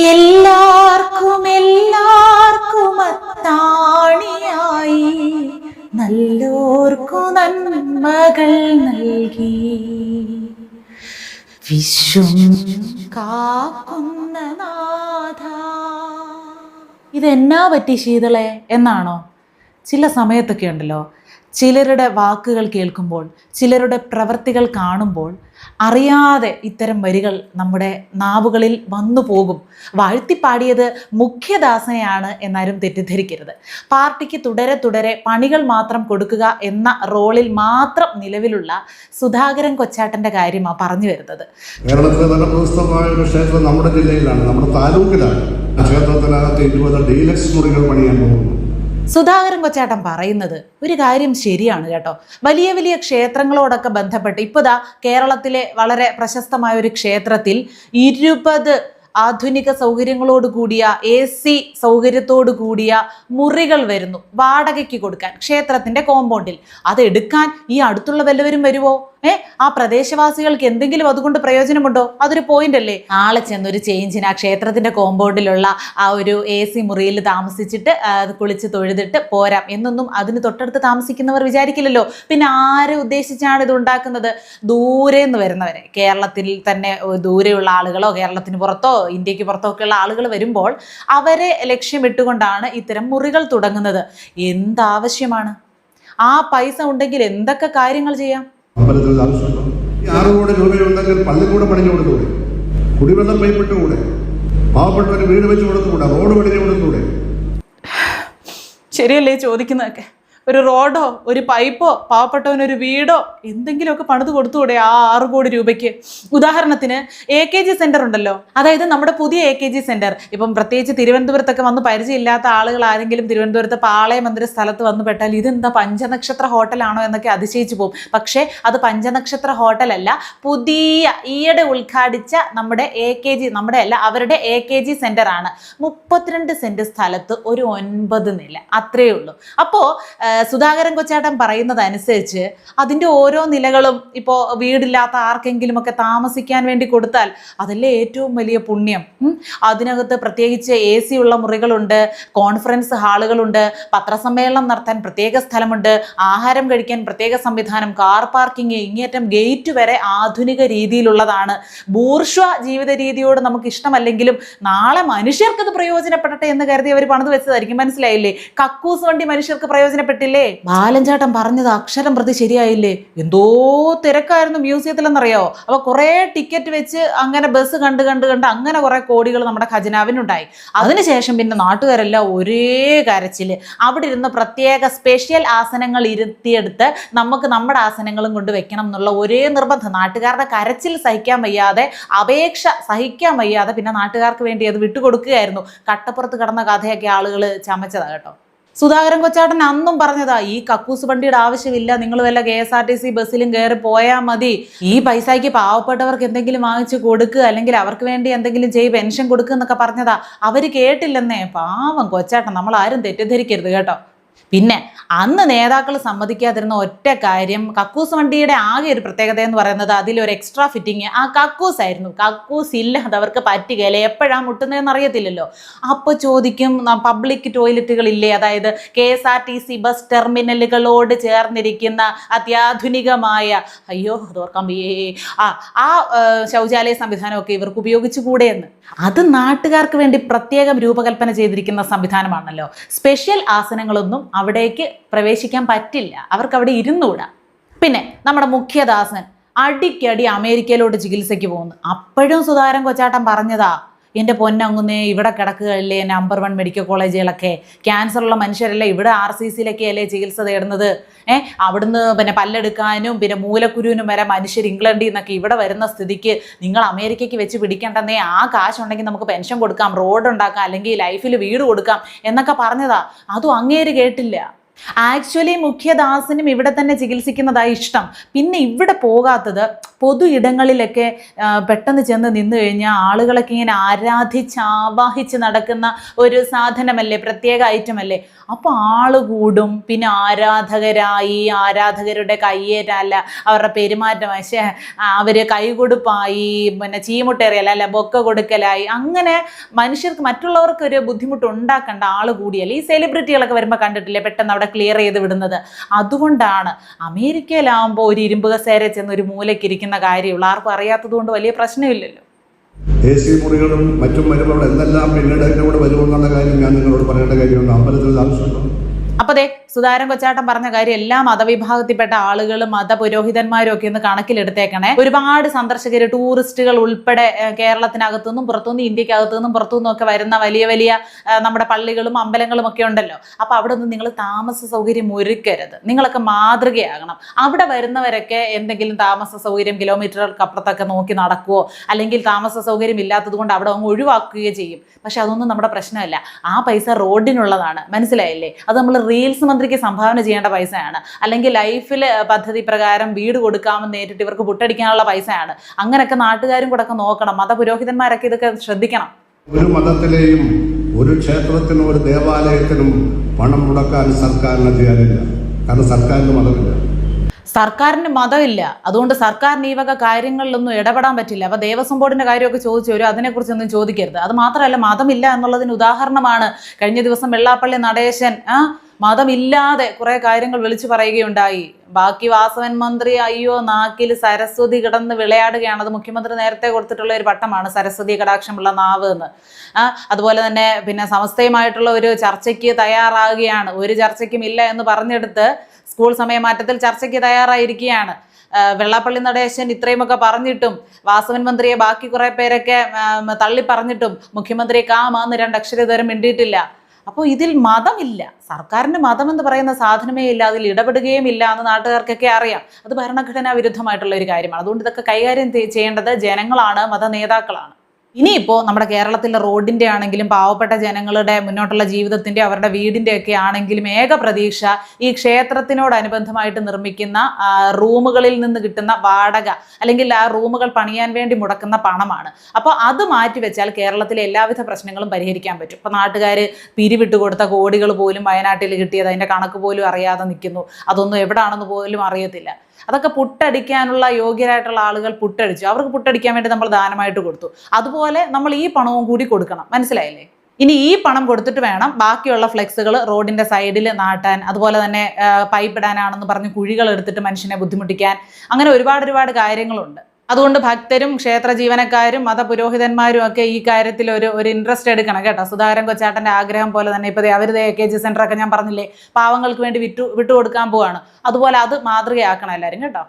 എല്ലാവർക്കും എല്ലാവർക്കും അത്താണിയായി. നല്ലോർക്കു നന്മകൾ നൽകി. വിശ്വം കാക്കുന്ന നാഥ. ഇതെന്നാ പറ്റി ശീതളെ? എന്നാണോ? ചില സമയത്തൊക്കെ ഉണ്ടല്ലോ ചിലരുടെ വാക്കുകൾ കേൾക്കുമ്പോൾ ചിലരുടെ പ്രവൃത്തികൾ കാണുമ്പോൾ അറിയാതെ ഇത്തരം വരികൾ നമ്മുടെ നാവുകളിൽ വന്നു പോകും. വാഴ്ത്തിപ്പാടിയത് മുഖ്യദാസനെയാണ് എന്നാരും തെറ്റിദ്ധരിക്കരുത്. പാർട്ടിക്ക് തുടരെ തുടരെ പണികൾ മാത്രം കൊടുക്കുക എന്ന റോളിൽ മാത്രം നിലവിലുള്ള സുധാകരൻ കൊച്ചാട്ടന്റെ കാര്യമാണ് പറഞ്ഞു വരുന്നത്. കേരളത്തിലെ തന്നെ പ്രശസ്തമായ ഒരു ക്ഷേത്രം നമ്മുടെ ജില്ലയിലാണ്. നമ്മുടെ താലൂക്കിലാണ്. ക്ഷേത്രത്തിനകത്ത് ഇരുപത് ഡീലക്സ് മുറികൾ പണിയാൻ പോകുന്നു. സുധാകരൻ കൊച്ചേട്ടൻ പറയുന്നത് ഒരു കാര്യം ശരിയാണ് കേട്ടോ. വലിയ വലിയ ക്ഷേത്രങ്ങളോടൊക്കെ ബന്ധപ്പെട്ട് ഇപ്പോൾ ദാ കേരളത്തിലെ വളരെ പ്രശസ്തമായ ഒരു ക്ഷേത്രത്തിൽ ഇരുപത് ആധുനിക സൗകര്യങ്ങളോട് കൂടിയ എ സി സൗകര്യത്തോട് കൂടിയ മുറികൾ വരുന്നു. വാടകയ്ക്ക് കൊടുക്കാൻ ക്ഷേത്രത്തിന്റെ കോമ്പൗണ്ടിൽ അതെടുക്കാൻ ഈ അടുത്തുള്ള വല്ലവരും വരുമോ ഏ ആ പ്രദേശവാസികൾക്ക് എന്തെങ്കിലും അതുകൊണ്ട് പ്രയോജനമുണ്ടോ? അതൊരു പോയിന്റ് അല്ലേ? നാളെ ചെന്നൊരു ചേഞ്ചിന് ആ ക്ഷേത്രത്തിന്റെ കോമ്പൗണ്ടിലുള്ള ആ ഒരു എ സി മുറിയിൽ താമസിച്ചിട്ട് കുളിച്ച് തൊഴുതിട്ട് പോരാം എന്നൊന്നും അതിന് തൊട്ടടുത്ത് താമസിക്കുന്നവർ വിചാരിക്കില്ലല്ലോ. പിന്നെ ആരെ ഉദ്ദേശിച്ചാണ് ഇത് ഉണ്ടാക്കുന്നത്? ദൂരെ നിന്ന് വരുന്നവരെ. കേരളത്തിൽ തന്നെ ദൂരെയുള്ള ആളുകളോ കേരളത്തിന് പുറത്തോ ഇന്ത്യയ്ക്ക് പുറത്തോ ഒക്കെയുള്ള ആളുകൾ വരുമ്പോൾ അവരെ ലക്ഷ്യമിട്ടുകൊണ്ടാണ് ഇത്തരം മുറികൾ തുടങ്ങുന്നത്. എന്താവശ്യമാണ്? ആ പൈസ ഉണ്ടെങ്കിൽ എന്തൊക്കെ കാര്യങ്ങൾ ചെയ്യാം? അമ്പലത്തിൽ ആവശ്യമുണ്ടോ? ഈ ആറ് കോടി രൂപയുണ്ടെങ്കിൽ പള്ളിക്കൂടെ പണിഞ്ഞു കൊടുത്തുകൂടെ കുടിവെള്ളം പൈപ്പിട്ടുകൂടെ പാവപ്പെട്ടവർ വീട് വെച്ച് കൊടുത്തുകൂടെ റോഡ് പണിഞ്ഞു കൊടുത്തുകൂടെ ശരിയല്ലേ ചോദിക്കുന്നതൊക്കെ? ഒരു റോഡോ ഒരു പൈപ്പോ പാവപ്പെട്ടവനൊരു വീടോ എന്തെങ്കിലുമൊക്കെ പണിത് കൊടുത്തുകൂടെ ആ ആറ് കോടി രൂപയ്ക്ക്? ഉദാഹരണത്തിന് എ കെ ജി സെന്റർ ഉണ്ടല്ലോ. അതായത് നമ്മുടെ പുതിയ എ കെ ജി സെന്റർ ഇപ്പം പ്രത്യേകിച്ച് തിരുവനന്തപുരത്തൊക്കെ വന്ന് പരിചയമില്ലാത്ത ആളുകൾ ആരെങ്കിലും തിരുവനന്തപുരത്ത് പാളയം എന്നൊരു സ്ഥലത്ത് വന്ന് പെട്ടാൽ ഇതെന്താ പഞ്ചനക്ഷത്ര ഹോട്ടലാണോ എന്നൊക്കെ അതിശയിച്ചു പോകും. പക്ഷേ അത് പഞ്ചനക്ഷത്ര ഹോട്ടലല്ല. പുതിയ ഈയിടെ ഉദ്ഘാടിച്ച നമ്മുടെ എ കെ ജി നമ്മുടെ അല്ല അവരുടെ എ കെ ജി സെന്റർ ആണ്. മുപ്പത്തിരണ്ട് സെന്റ് സ്ഥലത്ത് ഒരു ഒൻപത് നില. അത്രയേ ഉള്ളൂ. അപ്പോൾ സുധാകരൻ കൊച്ചാട്ടൻ പറയുന്നത് അനുസരിച്ച് അതിന്റെ ഓരോ നിലകളും ഇപ്പോൾ വീടില്ലാത്ത ആർക്കെങ്കിലും ഒക്കെ താമസിക്കാൻ വേണ്ടി കൊടുത്താൽ അതല്ലേ ഏറ്റവും വലിയ പുണ്യം. അതിനകത്ത് പ്രത്യേകിച്ച് എ സി ഉള്ള മുറികളുണ്ട് കോൺഫറൻസ് ഹാളുകളുണ്ട് പത്രസമ്മേളനം നടത്താൻ പ്രത്യേക സ്ഥലമുണ്ട് ആഹാരം കഴിക്കാൻ പ്രത്യേക സംവിധാനം കാർ പാർക്കിംഗ് ഇങ്ങേറ്റം ഗേറ്റ് വരെ ആധുനിക രീതിയിലുള്ളതാണ്. ബൂർഷ്വ ജീവിത രീതിയോട് നമുക്ക് ഇഷ്ടമല്ലെങ്കിലും നാളെ മനുഷ്യർക്കത് പ്രയോജനപ്പെടട്ടെ എന്ന് കരുതി അവർ പണിത് വെച്ചതായിരിക്കും. മനസ്സിലായില്ലേ? കക്കൂസ് വണ്ടി മനുഷ്യർക്ക് പ്രയോജനപ്പെട്ടില്ലേ ബാലഞ്ചാട്ടം പറഞ്ഞത് അക്ഷരം പ്രതി ശരിയായില്ലേ? എന്തോ തിരക്കായിരുന്നു മ്യൂസിയത്തിലെന്നറിയോ? അപ്പൊ കുറെ ടിക്കറ്റ് വെച്ച് അങ്ങനെ ബസ് കണ്ട് കണ്ട് കണ്ട് അങ്ങനെ കുറെ കോടികൾ നമ്മുടെ ഖജനാവിനുണ്ടായി. അതിനുശേഷം പിന്നെ നാട്ടുകാരെല്ലാം ഒരേ കരച്ചിൽ. അവിടെ ഇരുന്ന് പ്രത്യേക സ്പെഷ്യൽ ആസനങ്ങൾ ഇരുത്തിയെടുത്ത് നമുക്ക് നമ്മുടെ ആസനങ്ങളും കൊണ്ട് വെക്കണം എന്നുള്ള ഒരേ നിർബന്ധം. നാട്ടുകാരുടെ കരച്ചിൽ സഹിക്കാൻ വയ്യാതെ അപേക്ഷ സഹിക്കാൻ വയ്യാതെ പിന്നെ നാട്ടുകാർക്ക് വേണ്ടി അത് വിട്ടുകൊടുക്കുകയായിരുന്നു. കട്ടപ്പുറത്ത് കിടന്ന കഥയൊക്കെ ആളുകൾ ചമച്ചതാ കേട്ടോ. സുധാകരൻ കൊച്ചാട്ടൻ അന്നും പറഞ്ഞതാ ഈ കക്കൂസ് വണ്ടിയുടെ ആവശ്യമില്ല നിങ്ങൾ വല്ല K S R T C ബസ്സിലും കയറി പോയാൽ മതി. ഈ പൈസയ്ക്ക് പാവപ്പെട്ടവർക്ക് എന്തെങ്കിലും വാങ്ങിച്ച് കൊടുക്കുക അല്ലെങ്കിൽ അവർക്ക് വേണ്ടി എന്തെങ്കിലും ചെയ്ത് പെൻഷൻ കൊടുക്കുക എന്നൊക്കെ പറഞ്ഞതാ. അവർ കേട്ടില്ലെന്നേ. പാവം കൊച്ചാട്ടൻ നമ്മൾ ആരും തെറ്റിദ്ധരിക്കരുത് കേട്ടോ. പിന്നെ അന്ന് നേതാക്കൾ സമ്മതിക്കാതിരുന്ന ഒറ്റ കാര്യം കക്കൂസ് വണ്ടിയുടെ ആകെ ഒരു പ്രത്യേകത എന്ന് പറയുന്നത് അതിലൊരു എക്സ്ട്രാ ഫിറ്റിങ് ആ കക്കൂസ് ആയിരുന്നു. കക്കൂസ് ഇല്ലാതെ അവർക്ക് പറ്റുകയില്ല. എപ്പോഴാണ് മുട്ടുന്നതെന്ന് അറിയത്തില്ലല്ലോ. അപ്പോൾ ചോദിക്കും പബ്ലിക് ടോയ്ലറ്റുകൾ ടോയ്ലറ്റുകളില്ലേ അതായത് K S R T C bus ടെർമിനലുകളോട് ചേർന്നിരിക്കുന്ന അത്യാധുനികമായ അയ്യോ അത് ഓർക്കാൻ വയ്യേ. ആ ആ ആ, ശൗചാലയ സംവിധാനമൊക്കെ ഇവർക്ക് ഉപയോഗിച്ചുകൂടെ എന്ന് അത് നാട്ടുകാർക്ക് വേണ്ടി പ്രത്യേകം രൂപകൽപ്പന ചെയ്തിരിക്കുന്ന സംവിധാനമാണല്ലോ. സ്പെഷ്യൽ ആസനങ്ങളൊന്നും അവിടേക്ക് പ്രവേശിക്കാൻ പറ്റില്ല. അവർക്ക് അവിടെ ഇരുന്നുകൂടാ പിന്നെ നമ്മുടെ മുഖ്യദാസൻ അടിക്കടി അമേരിക്കയിലോട്ട് ചികിത്സയ്ക്ക് പോകുന്നു. അപ്പോഴും സുധാകരൻ കൊച്ചാട്ടൻ പറഞ്ഞതാ. എന്റെ പൊന്നങ്ങുന്നേ ഇവിടെ കിടക്കുകയല്ലേ നമ്പർ വൺ മെഡിക്കൽ കോളേജുകളൊക്കെ. ക്യാൻസറുള്ള മനുഷ്യരല്ലേ ഇവിടെ ആർ സി സിയിലൊക്കെ അല്ലേ ചികിത്സ തേടുന്നത്. ഏഹ് അവിടുന്ന് പിന്നെ പല്ലെടുക്കാനും പിന്നെ മൂലക്കുരുവിനും വരെ മനുഷ്യർ ഇംഗ്ലണ്ടിൽ നിന്നൊക്കെ ഇവിടെ വരുന്ന സ്ഥിതിക്ക് നിങ്ങൾ അമേരിക്കയ്ക്ക് വെച്ച് പിടിക്കേണ്ടെന്നേ ആ കാശുണ്ടെങ്കിൽ നമുക്ക് പെൻഷൻ കൊടുക്കാം റോഡ് ഉണ്ടാക്കാം അല്ലെങ്കിൽ ലൈഫിൽ വീട് കൊടുക്കാം എന്നൊക്കെ പറഞ്ഞതാ. അതും അങ്ങേര് കേട്ടില്ല. ആക്ച്വലി മുഖ്യദാസനും ഇവിടെ തന്നെ ചികിത്സിക്കുന്നതായി ഇഷ്ടം. പിന്നെ ഇവിടെ പോകാത്തത് പൊതു ഇടങ്ങളിലൊക്കെ പെട്ടെന്ന് ചെന്ന് നിന്ന് കഴിഞ്ഞാൽ ആളുകളൊക്കെ ഇങ്ങനെ ആരാധിച്ച് ആവാഹിച്ച് നടക്കുന്ന ഒരു സാധനമല്ലേ പ്രത്യേക ഐറ്റം അല്ലേ അപ്പോൾ ആൾ കൂടും. പിന്നെ ആരാധകരായി ആരാധകരുടെ കയ്യേറ്റല്ല അവരുടെ പെരുമാറ്റം. പക്ഷേ അവർ കൈകൊടുപ്പായി പിന്നെ ചീമുട്ടേറിയല്ല അല്ല ബൊക്ക കൊടുക്കലായി. അങ്ങനെ മനുഷ്യർക്ക് മറ്റുള്ളവർക്ക് ഒരു ബുദ്ധിമുട്ട് ഉണ്ടാക്കേണ്ട ആൾ കൂടിയല്ലേ. ഈ സെലിബ്രിറ്റികളൊക്കെ വരുമ്പോൾ കണ്ടിട്ടില്ലേ പെട്ടെന്ന് അവിടെ ക്ലിയർ ചെയ്ത് വിടുന്നത്. അതുകൊണ്ടാണ് അമേരിക്കയിലാവുമ്പോൾ ഒരു ഇരുമ്പ് കസേര ചെന്ന് ഒരു മൂലയ്ക്ക് ഇരിക്കുന്ന കാര്യമുള്ളൂ ആർക്കും അറിയാത്തത് കൊണ്ട് വലിയ പ്രശ്നമില്ലല്ലോ. എ സി മുറികളും മറ്റും വരുമ്പോൾ എന്തെല്ലാം പിന്നീട് കൂടെ വരുമെന്നുള്ള കാര്യം ഞാൻ നിങ്ങളോട് പറയേണ്ട കാര്യമുണ്ട്. അമ്പലത്തിൽ ആവശ്യമുണ്ടോ? അപ്പൊ ദേ സുധാരൻ കൊച്ചാട്ടൻ പറഞ്ഞ കാര്യം എല്ലാ മതവിഭാഗത്തിൽപ്പെട്ട ആളുകളും മതപുരോഹിതന്മാരും ഒക്കെ ഒന്ന് കണക്കിലെടുത്തേക്കണേ. ഒരുപാട് സന്ദർശകർ ടൂറിസ്റ്റുകൾ ഉൾപ്പെടെ ഏഹ്, കേരളത്തിനകത്തുനിന്നും പുറത്തുനിന്നും ഇന്ത്യക്കകത്തുനിന്നും പുറത്തുനിന്നും ഒക്കെ വരുന്ന വലിയ വലിയ നമ്മുടെ പള്ളികളും അമ്പലങ്ങളും ഒക്കെ ഉണ്ടല്ലോ. അപ്പൊ അവിടെ ഒന്നും നിങ്ങൾ താമസ സൗകര്യം ഒരുക്കരുത്. നിങ്ങളൊക്കെ മാതൃകയാകണം. അവിടെ വരുന്നവരൊക്കെ എന്തെങ്കിലും താമസ സൗകര്യം കിലോമീറ്ററുകൾക്ക് അപ്പുറത്തൊക്കെ നോക്കി നടക്കുവോ? അല്ലെങ്കിൽ താമസ സൗകര്യം ഇല്ലാത്തത് കൊണ്ട് അവിടെ അങ്ങ് ഒഴിവാക്കുകയോ ചെയ്യും. പക്ഷെ അതൊന്നും നമ്മുടെ പ്രശ്നമല്ല. ആ പൈസ റോഡിനുള്ളതാണ്. മനസ്സിലായില്ലേ? അത് നമ്മൾ റീൽസ് മന്ത്രിക്ക് സംഭാവന ചെയ്യേണ്ട പൈസയാണ്. അല്ലെങ്കിൽ ലൈഫിൽ പദ്ധതി പ്രകാരം വീട് കൊടുക്കാമെന്ന് നേരിട്ട് ഇവർക്ക് പുട്ടടിക്കാനുള്ള പൈസയാണ്. അങ്ങനെയൊക്കെ നാട്ടുകാരും കൂടെ ഒക്കെ നോക്കണം. മതപുരോഹിതന്മാരൊക്കെ ഇതൊക്കെ ശ്രദ്ധിക്കണം. ഒരു മതത്തിലെയും ഒരു ക്ഷേത്രത്തിനും ഒരു ദേവാലയത്തിനും പണം മുടക്കാൻ സർക്കാരിന് അധികാരമില്ല. കാരണം സർക്കാരിന് മതമില്ല. സർക്കാരിന് മതമില്ല. അതുകൊണ്ട് സർക്കാരിന് ഈ വക കാര്യങ്ങളിലൊന്നും ഇടപെടാൻ പറ്റില്ല. അപ്പൊ ദേവസ്വം ബോർഡിന്റെ കാര്യമൊക്കെ ചോദിച്ചു വരും. അതിനെക്കുറിച്ചൊന്നും ചോദിക്കരുത്. അത് മാത്രമല്ല മതമില്ല എന്നുള്ളതിന് ഉദാഹരണമാണ് കഴിഞ്ഞ ദിവസം വെള്ളാപ്പള്ളി നടേശൻ മതമില്ലാതെ കുറേ കാര്യങ്ങൾ വിളിച്ചു പറയുകയുണ്ടായി. ബാക്കി വാസവൻ മന്ത്രി അയ്യോ നാക്കിൽ സരസ്വതി കിടന്ന് വിളയാടുകയാണ്. അത് മുഖ്യമന്ത്രി നേരത്തെ കൊടുത്തിട്ടുള്ള ഒരു പട്ടമാണ് സരസ്വതി കടാക്ഷമുള്ള നാവ് എന്ന്. അതുപോലെ തന്നെ പിന്നെ സമസ്തയുമായിട്ടുള്ള ഒരു ചർച്ചയ്ക്ക് തയ്യാറാകുകയാണ്. ഒരു ചർച്ചയ്ക്കും ഇല്ല എന്ന് പറഞ്ഞെടുത്ത് സ്കൂൾ സമയമാറ്റത്തിൽ ചർച്ചയ്ക്ക് തയ്യാറായിരിക്കുകയാണ്. വെള്ളാപ്പള്ളി നടേശൻ ഇത്രയുമൊക്കെ പറഞ്ഞിട്ടും വാസവൻ മന്ത്രിയെ ബാക്കി കുറെ പേരൊക്കെ തള്ളി പറഞ്ഞിട്ടും മുഖ്യമന്ത്രി കാമാന്ന് രണ്ടക്ഷരം ഇതുവരെ മിണ്ടിയിട്ടില്ല. അപ്പോൾ ഇതിൽ മതമില്ല. സർക്കാരിന് മതം എന്ന് പറയുന്ന സാധനമേ ഇല്ല അതിൽ ഇടപെടുകയും ഇല്ല എന്ന് നാട്ടുകാർക്കൊക്കെ അറിയാം. അത് ഭരണഘടനാ വിരുദ്ധമായിട്ടുള്ള ഒരു കാര്യമാണ്. അതുകൊണ്ട് ഇതൊക്കെ കൈകാര്യം ചെയ്യേണ്ടത് ജനങ്ങളാണ് മത നേതാക്കളാണ്. ഇനിയിപ്പോൾ നമ്മുടെ കേരളത്തിലെ റോഡിന്റെ ആണെങ്കിലും പാവപ്പെട്ട ജനങ്ങളുടെ മുന്നോട്ടുള്ള ജീവിതത്തിന്റെ അവരുടെ വീടിന്റെ ഒക്കെ ആണെങ്കിലും ഏക പ്രതീക്ഷ ഈ ക്ഷേത്രത്തിനോടനുബന്ധമായിട്ട് നിർമ്മിക്കുന്ന റൂമുകളിൽ നിന്ന് കിട്ടുന്ന വാടക അല്ലെങ്കിൽ ആ റൂമുകൾ പണിയാൻ വേണ്ടി മുടക്കുന്ന പണമാണ്. അപ്പോൾ അത് മാറ്റി വെച്ചാൽ കേരളത്തിലെ എല്ലാവിധ പ്രശ്നങ്ങളും പരിഹരിക്കാൻ പറ്റും. ഇപ്പോൾ നാട്ടുകാർ പിരിവിട്ട് കൊടുത്ത കോടികൾ പോലും വയനാട്ടിൽ കിട്ടിയത് അതിന്റെ കണക്ക് പോലും അറിയാതെ നിൽക്കുന്നു. അതൊന്നും എവിടാണെന്ന് പോലും അറിയത്തില്ല. അതൊക്കെ പുട്ടടിക്കാനുള്ള യോഗ്യരായിട്ടുള്ള ആളുകൾ പുട്ടടിച്ചു. അവർക്ക് പുട്ടടിക്കാൻ വേണ്ടി നമ്മൾ ദാനമായിട്ട് കൊടുത്തു. അതുപോലെ നമ്മൾ ഈ പണവും കൂടി കൊടുക്കണം. മനസ്സിലായില്ലേ? ഇനി ഈ പണം കൊടുത്തിട്ട് വേണം ബാക്കിയുള്ള ഫ്ലെക്സുകൾ റോഡിന്റെ സൈഡിൽ നാട്ടാൻ അതുപോലെ തന്നെ പൈപ്പ് ഇടാനാണെന്ന് പറഞ്ഞ് കുഴികൾ എടുത്തിട്ട് മനുഷ്യനെ ബുദ്ധിമുട്ടിക്കാൻ. അങ്ങനെ ഒരുപാട് ഒരുപാട് കാര്യങ്ങളുണ്ട്. അതുകൊണ്ട് ഭക്തരും ക്ഷേത്ര ജീവനക്കാരും മതപുരോഹിതന്മാരും ഒക്കെ ഈ കാര്യത്തിൽ ഒരു ഒരു ഇൻട്രസ്റ്റ് എടുക്കണം കേട്ടോ. സുധാകരൻ കൊച്ചാട്ടന്റെ ആഗ്രഹം പോലെ തന്നെ ഇപ്പോൾ അവർ എ കെ ജി സെന്റർ ഒക്കെ ഞാൻ പറഞ്ഞില്ലേ പാവങ്ങൾക്ക് വേണ്ടി വിട്ടു വിട്ടുകൊടുക്കാൻ പോവാണ്. അതുപോലെ അത് മാതൃകയാക്കണം എല്ലാവരും കേട്ടോ.